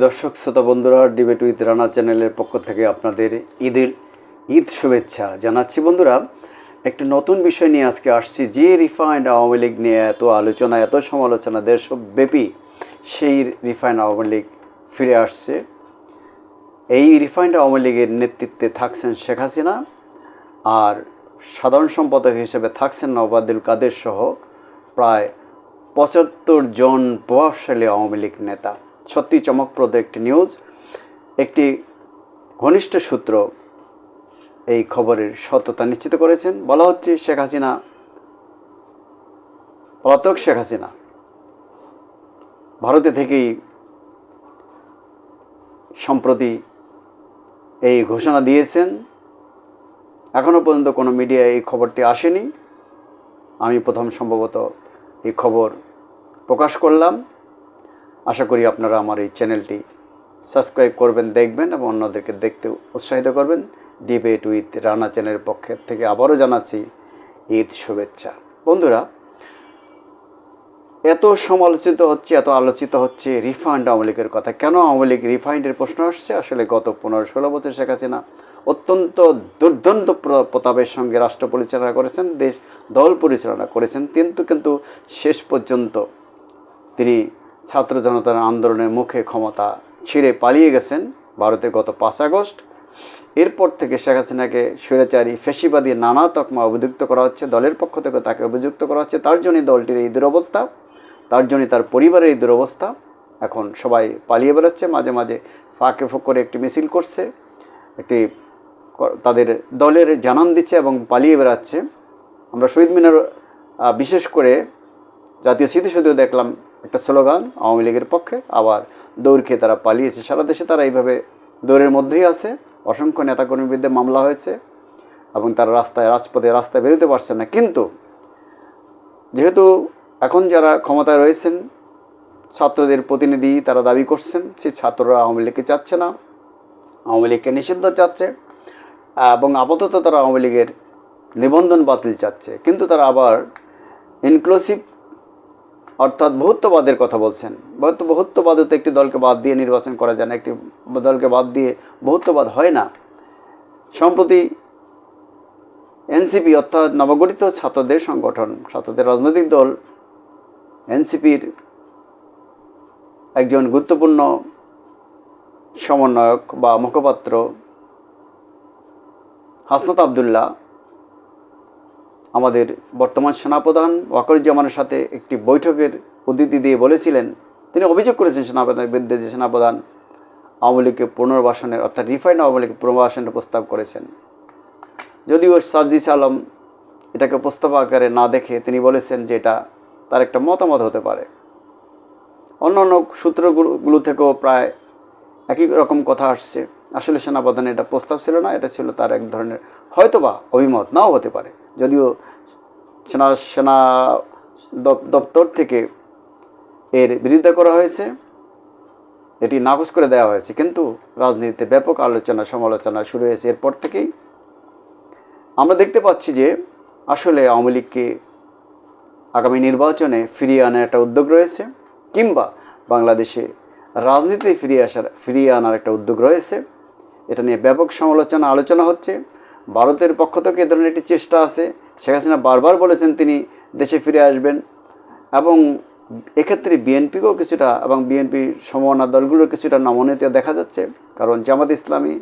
দর্শক, শ্রোতা বন্ধুরা ডিবেট উইথ রানা চ্যানেলের পক্ষ থেকে আপনাদের ঈদের ঈদ শুভেচ্ছা জানাচ্ছি। বন্ধুরা, একটি নতুন বিষয় নিয়ে আজকে আসছি। যে রিফাইন্ড আওয়ামী লীগ নিয়ে এত আলোচনা, এত সমালোচনা, দেশব্যাপী সেই রিফাইন্ড আওয়ামী লীগ ফিরে আসছে। এই রিফাইন্ড আওয়ামী লীগের নেতৃত্বে থাকছেন শেখ হাসিনা আর সাধারণ সম্পাদক হিসেবে থাকছেন নবাদুল কাদের সহ প্রায় পঁচাত্তর জন প্রভাবশালী আওয়ামী লীগ নেতা। সত্যি চমকপ্রদ একটি নিউজ। একটি ঘনিষ্ঠ সূত্র এই খবরের সত্যতা নিশ্চিত করেছেন। বলা হচ্ছে শেখ হাসিনা, পলাতক শেখ হাসিনা। ভারতে থেকেই সম্প্রতি এই ঘোষণা দিয়েছেন। এখনও পর্যন্ত কোনো মিডিয়ায় এই খবরটি আসেনি। আমি প্রথম সম্ভবত এই খবর প্রকাশ করলাম। আশা করি আপনারা আমার এই চ্যানেলটি সাবস্ক্রাইব করবেন, দেখবেন এবং অন্যদেরকে দেখতে উৎসাহিত করবেন। ডিবেট উইথ রানা চ্যানেলের পক্ষের থেকে আবারও জানাচ্ছি ঈদ শুভেচ্ছা। বন্ধুরা, এত সমালোচিত হচ্ছে, এত আলোচিত হচ্ছে, রিফান্ড আওয়ামী কথা। কেন আওয়ামী লীগ রিফাইন্ডের প্রশ্ন আসছে? আসলে গত পনেরো ষোলো বছর শেখ হাসিনা অত্যন্ত দুর্দান্ত প্র- প্রতাপের সঙ্গে রাষ্ট্র পরিচালনা করেছেন, দেশ দল পরিচালনা করেছেন, কিন্তু কিন্তু শেষ পর্যন্ত তিনি ছাত্র জনতার আন্দোলনের মুখে ক্ষমতা ছিঁড়ে পালিয়ে গেছেন ভারতে গত পাঁচ আগস্ট। এরপর থেকে শেখ হাসিনাকে স্বৈরাচারী, ফেসিবাদী, নানা তকমা অভিযুক্ত করা হচ্ছে, দলের পক্ষ থেকে তাকে অভিযুক্ত করা হচ্ছে। তার জন্যই দলটির এই দুরবস্থা, তার জন্যই তার পরিবারের এই দুরবস্থা। এখন সবাই পালিয়ে বেড়াচ্ছে, মাঝে মাঝে ফাঁকে ফুক করে একটি মিছিল করছে, একটি তাদের দলের জানান দিচ্ছে এবং পালিয়ে বেড়াচ্ছে। আমরা শহীদ মিনার বিশেষ করে জাতীয় স্মৃতিসৌধেও দেখলাম একটা স্লোগান আওয়ামী লীগের পক্ষে, আবার দৌড়কে তারা পালিয়েছে। সারা দেশে তারা এইভাবে দৌড়ের মধ্যেই আছে। অসংখ্য নেতাকর্মীর বিরুদ্ধে মামলা হয়েছে এবং তারা রাস্তায়, রাজপথে, রাস্তায় বেরোতে পারছে না। কিন্তু যেহেতু এখন যারা ক্ষমতায় রয়েছেন, ছাত্রদের প্রতিনিধি তারা দাবি করছেন সেই ছাত্ররা আওয়ামী লীগকে চাচ্ছে না, আওয়ামী লীগকে নিষিদ্ধ চাচ্ছে এবং আপাতত তারা আওয়ামী লীগের নিবন্ধন বাতিল চাচ্ছে। কিন্তু তারা আবার ইনক্লুসিভ অর্থাৎ বহুত্ববাদের কথা বলছেন। বহুত বহুত্ববাদে তো একটি দলকে বাদ দিয়ে নির্বাচন করা যায় না, একটি দলকে বাদ দিয়ে বহুত্ববাদ হয় না। সম্প্রতি এনসিপি অর্থাৎ নবগঠিত ছাত্রদের সংগঠন, ছাত্রদের রাজনৈতিক দল এনসিপির একজন গুরুত্বপূর্ণ সমন্বয়ক বা মুখপাত্র হাসনাত আবদুল্লাহ আমাদের বর্তমান সেনাপ্রধান ওয়াকরুজ্জামানের সাথে একটি বৈঠকের উদ্ধৃতি দিয়ে বলেছিলেন, তিনি অভিযোগ করেছেন সেনাপ্রধানের বিরুদ্ধে যে সেনাপ্রধান আওয়ামী লীগকে পুনর্বাসনের অর্থাৎ রিফাইন্ড আওয়ামী লীগকে পুনর্বাসনের প্রস্তাব করেছেন। যদিও সার্জিস আলম এটাকে প্রস্তাব আকারে না দেখে তিনি বলেছেন যে এটা তার একটা মতামত হতে পারে। অন্য অন্য সূত্রগুলো থেকেও প্রায় একই রকম কথা আসছে। আসলে সেনাপ্রধানের এটা প্রস্তাব ছিল না, এটা ছিল তার এক ধরনের হয়তোবা অভিমত, নাও হতে পারে। যদিও সেনা সেনা দপ- দপ্তর থেকে এর বিরোধিতা করা হয়েছে, এটি নাকচ করে দেওয়া হয়েছে। কিন্তু রাজনীতিতে ব্যাপক আলোচনা, সমালোচনা শুরু হয়েছে এরপর থেকেই। আমরা দেখতে পাচ্ছি যে আসলে আওয়ামী লীগকে আগামী নির্বাচনে ফিরিয়ে আনার একটা উদ্যোগ রয়েছে, কিংবা বাংলাদেশে রাজনীতিতে ফিরিয়ে আসার, ফিরিয়ে আনার একটা উদ্যোগ রয়েছে। এটা নিয়ে ব্যাপক সমালোচনা, আলোচনা হচ্ছে। ভারতের পক্ষ থেকে এ ধরনের একটি চেষ্টা আছে। শেখ হাসিনা বারবার বলেছেন তিনি দেশে ফিরে আসবেন এবং এক্ষেত্রে বিএনপিকেও কিছুটা এবং বিএনপির সমমনা দলগুলোর কিছুটা নমনীয়তা দেখা যাচ্ছে। কারণ জামাত ইসলামী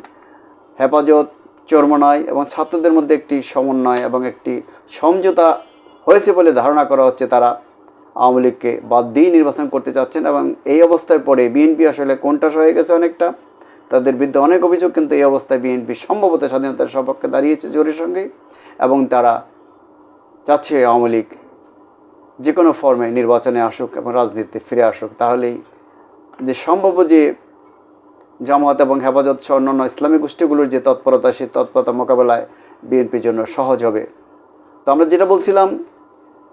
হেফাজত চরমনায় এবং ছাত্রদের মধ্যে একটি সমন্বয় এবং একটি সমঝোতা হয়েছে বলে ধারণা করা হচ্ছে তারা। আওয়ামী লীগকে বাদ দিয়ে নির্বাচন করতে চাচ্ছেন এবং এই অবস্থায় পড়ে বিএনপি আসলে কোনটাস হয়ে গেছে অনেকটা। তাদের বিরুদ্ধে অনেক অভিযোগ, কিন্তু এই অবস্থায় বিএনপি সম্ভবত স্বাধীনতার সপক্ষে দাঁড়িয়েছে জোরের সঙ্গে এবং তারা চাচ্ছে আওয়ামী লীগ যে কোনো ফর্মে নির্বাচনে আসুক এবং রাজনীতিতে ফিরে আসুক। তাহলেই যে সম্ভব যে জামাত এবং হেফাজত সহ অন্যান্য ইসলামী গোষ্ঠীগুলোর যে তৎপরতা, সেই তৎপরতা মোকাবেলায় বিএনপির জন্য সহজ হবে। তো আমরা যেটা বলছিলাম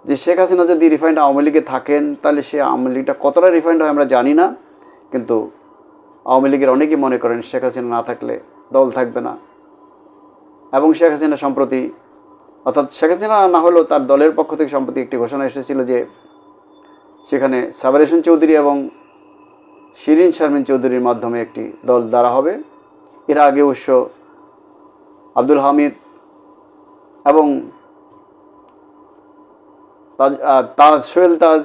যে শেখ হাসিনা যদি রিফাইন্ড আওয়ামী লীগে থাকেন, তাহলে সে আওয়ামী লীগটা কতটা রিফাইন্ড হয় আমরা জানি না, কিন্তু আওয়ামী লীগের অনেকেই মনে করেন শেখ হাসিনা না থাকলে দল থাকবে না। এবং শেখ হাসিনা সম্প্রতি, অর্থাৎ শেখ হাসিনা না হলেও তার দলের পক্ষ থেকে সম্প্রতি একটি ঘোষণা এসেছিল যে সেখানে সাবারেশন চৌধুরী এবং শিরিন শারমিন চৌধুরীর মাধ্যমে একটি দল দ্বারা হবে। এর আগে অবশ্য আব্দুল হামিদ এবং তাজ তাজ, সোহেল তাজ,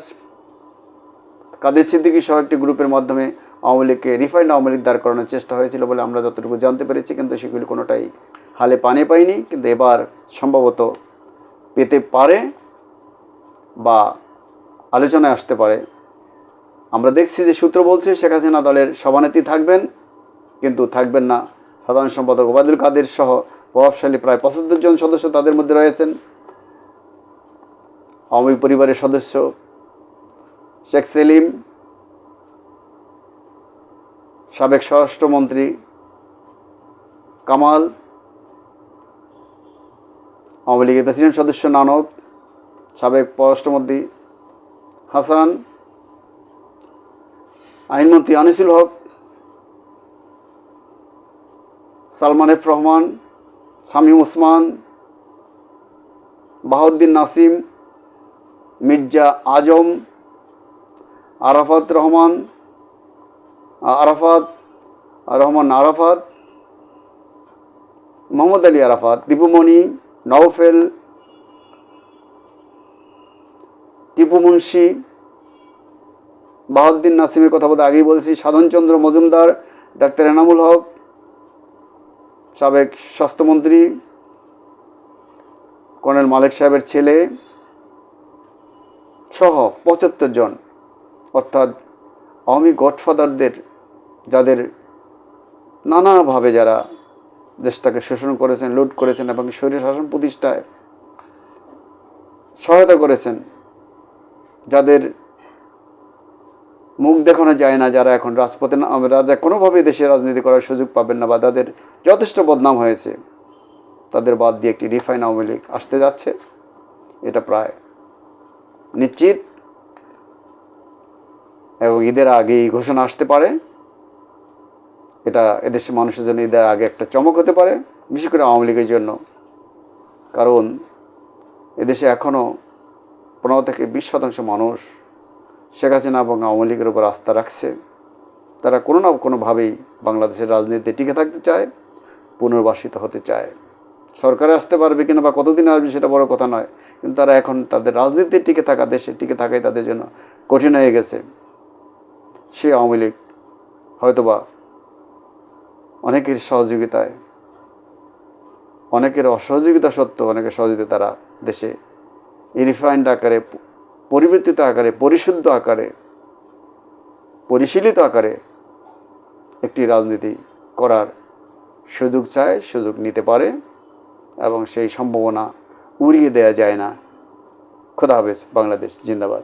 কাদের সিদ্দিকী সহ একটি গ্রুপের মাধ্যমে আওয়ামী লীগকে রিফাইন্ড আওয়ামী লীগ দাঁড় করানোর চেষ্টা হয়েছিল বলে আমরা যতটুকু জানতে পেরেছি, কিন্তু সেগুলি কোনোটাই হালে পানে পাইনি। কিন্তু এবার সম্ভবত পেতে পারে বা আলোচনায় আসতে পারে। আমরা দেখছি যে সূত্র বলছে শেখ হাসিনা দলের সভানেত্রী থাকবেন, কিন্তু থাকবেন না। সাধারণ সম্পাদক ওবায়দুল কাদের সহ প্রভাবশালী প্রায় পঁচাত্তর জন সদস্য তাদের মধ্যে রয়েছেন। আওয়ামী পরিবারের সদস্য শেখ সেলিম সাবেক স্বরাষ্ট্রমন্ত্রী কামাল, আওয়ামী লীগের প্রেসিডেন্ট সদস্য নানক, সাবেক পররাষ্ট্রমন্ত্রী হাসান, আইনমন্ত্রী আনিসুল হক, সালমান এফ রহমান, শামীম ওসমান, বাহাউদ্দিন নাসিম, মির্জা আজম, আরাফাত রহমান আরাফাত, রহমান আরাফাত, মোহাম্মদ আলী আরাফাত, দীপুমণি, নওফেল, টিপু মুন্সি বাহাউদ্দিন নাসিমের কথা বলতে আগেই বলেছি, সাধনচন্দ্র মজুমদার, ডাক্তার এনামুল হক, সাবেক স্বাস্থ্যমন্ত্রী, কর্নেল মালিক সাহেবের ছেলে সহ পঁচাত্তর জন, অর্থাৎ আওয়ামী গডফাদারদের যাদের নানাভাবে যারা দেশটাকে শোষণ করেছেন, লুট করেছেন এবং শরীর শাসন প্রতিষ্ঠায় সহায়তা করেছেন, যাদের মুখ দেখানো যায় না যারা এখন রাজপথে না রাজা কোনোভাবেই দেশে রাজনীতি করার সুযোগ পাবেন না বা তাদের যথেষ্ট বদনাম হয়েছে, তাদের বাদ দিয়ে একটি রিফাইন আওয়ামী লীগ আসতে যাচ্ছে। এটা প্রায় নিশ্চিত এবং ঈদের আগেই ঘোষণা আসতে পারে। এটা এদেশের মানুষের জন্য ঈদের আগে একটা চমক হতে পারে, বিশেষ করে আওয়ামী লীগের জন্য। কারণ এদেশে এখনও পনেরো থেকে বিশ শতাংশ মানুষ শেখ হাসিনা এবং আওয়ামী লীগের উপর আস্থা রাখছে। তারা কোনো না কোনোভাবেই বাংলাদেশের রাজনীতিতে টিকে থাকতে চায়, পুনর্বাসিত হতে চায়। সরকারে আসতে পারবে কিনা বা কতদিন আসবে সেটা বড় কথা নয়, কিন্তু তারা এখন তাদের রাজনীতিতে টিকে থাকা, দেশে টিকে থাকাই তাদের জন্য কঠিন হয়ে গেছে। সে আওয়ামী লীগ হয়তোবা অনেকের সহযোগিতায়, অনেকের অসহযোগিতা সত্ত্বেও অনেকের সহযোগিতা তারা দেশে রিফাইন্ড আকারে, পরিবর্তিত আকারে, পরিশুদ্ধ আকারে, পরিশীলিত আকারে একটি রাজনীতি করার সুযোগ চায়, সুযোগ নিতে পারে এবং সেই সম্ভাবনা উড়িয়ে দেওয়া যায় না। খোদা হাফেজ, বাংলাদেশ, জিন্দাবাদ।